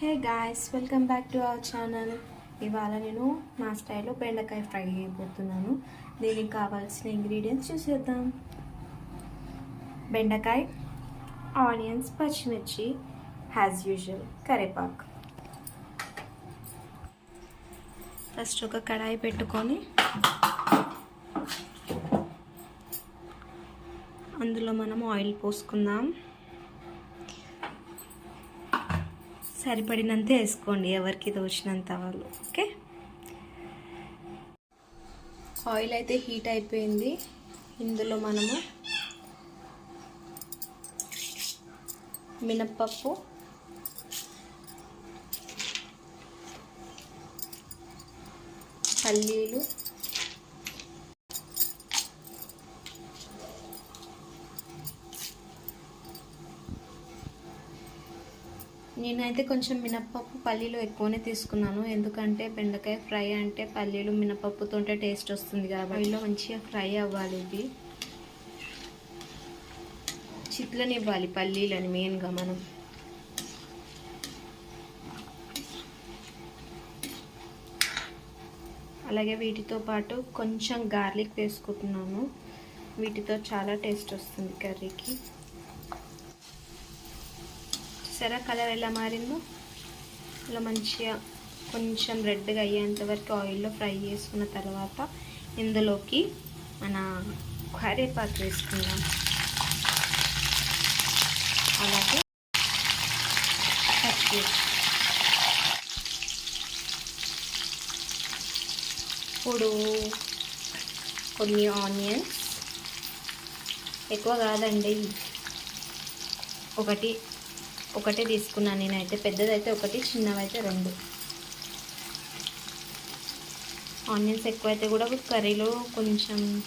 Hey guys welcome back to our channel ఇవాళ నేను నా స్టైల్లో బెండకాయ ఫ్రై చేయబోతున్నాను. దీనికి కావాల్సిన ఇంగ్రీడియంట్స్ చూసేద్దాం. బెండకాయ ఆనియన్స్ పచ్చిమిర్చి యాజ్ యూజువల్ కరివేపాకు. ఫస్ట్ ఒక కడాయి పెట్టుకొని అందులో మనం ఆయిల్ పోసుకుందాం. సరిపడినంత వేసుకోండి ఎవరికి తోచినంత వాళ్ళు ఓకే? ఆయిల్ అయితే హీట్ అయిపోయింది. ఇందులో మనము మినప్పప్పు పల్లీలు నేనైతే కొంచెం మినప్పప్పు పల్లీలు ఎక్కువనే తీసుకున్నాను. ఎందుకంటే బెండకాయ ఫ్రై అంటే పల్లీలు మినపప్పుతోటే టేస్ట్ వస్తుంది కాబట్టి. పల్లీలో మంచిగా ఫ్రై అవ్వాలి ఇది. చిట్లనివ్వాలి పల్లీలని మెయిన్గా మనం. అలాగే వీటితో పాటు కొంచెం గార్లిక్ వేసుకుంటున్నాను. వీటితో చాలా టేస్ట్ వస్తుంది కర్రీకి. చూసారా కలర్ ఎలా మారిందో? ఇలా మంచిగా కొంచెం రెడ్గా అయ్యేంత వరకు ఆయిల్లో ఫ్రై చేసుకున్న తర్వాత ఇందులోకి మన కరివేపాకు వేసుకుందాం. అలాగే పచ్చి ఇప్పుడు కొన్ని ఆనియన్స్. ఎక్కువ కాదండి. ఒకటి ఒకటే తీసుకున్నాను నేనైతే. పెద్దదైతే ఒకటి చిన్నవైతే రెండు. ఆనియన్స్ ఎక్కువైతే కూడా కర్రీలో కొంచెం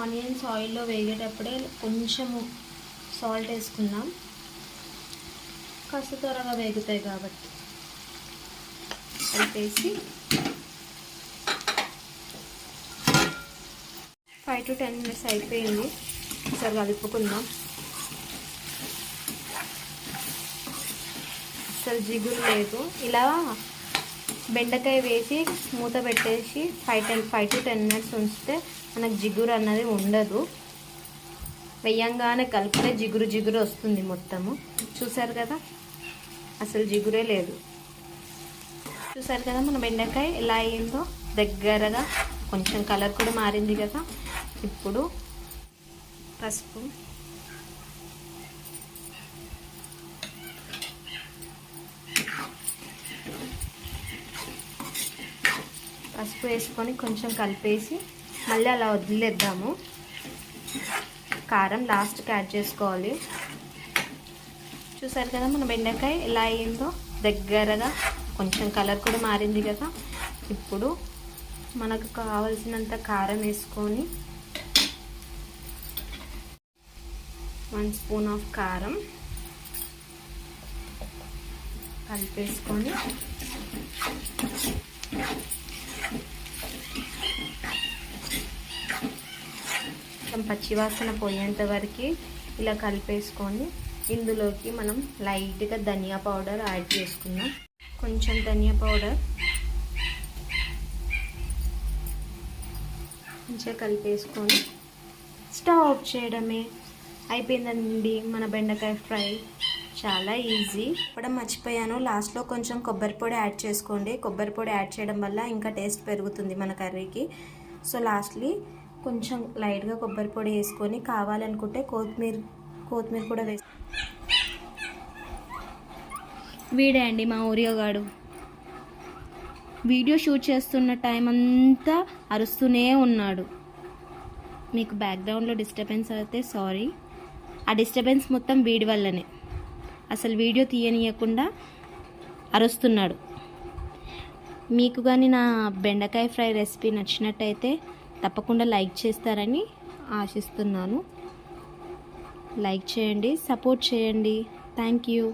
ఆనియన్స్ ఆయిల్లో వేగేటప్పుడే కొంచెము సాల్ట్ వేసుకుందాం. కాస్త త్వరగా వేగుతాయి కాబట్టి. కలిపేసి ఫైవ్ టు టెన్ మినిట్స్ అయిపోయింది. ఒకసారి కలుపుకుందాం. అసలు జిగురు లేదు. ఇలా బెండకాయ వేసి మూత పెట్టేసి five ten five to ten minutes ఉంచితే మనకు జిగురు అన్నది ఉండదు. వెయ్యంగానే కలిపితే జిగురు జిగురు వస్తుంది మొత్తము. చూసారు కదా? అసలు జిగురే లేదు. చూసారు కదా మన బెండకాయ ఎలా అయిందో? దగ్గరగా కొంచెం కలర్ కూడా మారింది కదా? ఇప్పుడు పసుపు. పసుపు వేసుకొని కొంచెం కలిపేసి మళ్ళీ అలా వదిలేద్దాము. కారం లాస్ట్కి యాడ్ చేసుకోవాలి. చూసారు కదా మన బెండకాయ ఎలా అయిందో దగ్గరగా కొంచెం కలర్ కూడా మారింది కదా. ఇప్పుడు మనకు కావలసినంత కారం వేసుకొని వన్ స్పూన్ ఆఫ్ కారం కలిపేసుకొని కొంచెం పచ్చివాసన పోయేంత వరకు ఇలా కలిపేసుకొని ఇందులోకి మనం లైట్గా ధనియా పౌడర్ యాడ్ చేసుకుందాం. కొంచెం ధనియా పౌడర్ మంచిగా కలిపేసుకొని స్టవ్ ఆఫ్ చేయడమే. అయిపోయిందండి మన బెండకాయ ఫ్రై. చాలా ఈజీ. ఇప్పుడు మర్చిపోయాను. లాస్ట్లో కొంచెం కొబ్బరి పొడి యాడ్ చేసుకోండి. కొబ్బరి పొడి యాడ్ చేయడం వల్ల ఇంకా టేస్ట్ పెరుగుతుంది మన కర్రీకి. సో లాస్ట్లీ కొంచెం లైట్గా కొబ్బరి పొడి వేసుకొని కావాలనుకుంటే కొత్తిమీర కొత్తిమీర కూడా వేసు వీడే అండి మా ఊరియోగాడు వీడియో షూట్ చేస్తున్న టైం అంతా అరుస్తూనే ఉన్నాడు. మీకు బ్యాక్గ్రౌండ్లో డిస్టర్బెన్స్ అయితే సారీ. ఆ డిస్టర్బెన్స్ మొత్తం వీడి వల్లనే. అసలు వీడియో తీయనీయకుండా అరుస్తున్నాడు. మీకు కానీ నా బెండకాయ ఫ్రై రెసిపీ నచ్చినట్టయితే తప్పకుండా లైక్ చేస్తారని ఆశిస్తున్నాను. లైక్ చేయండి సపోర్ట్ చేయండి. Thank you.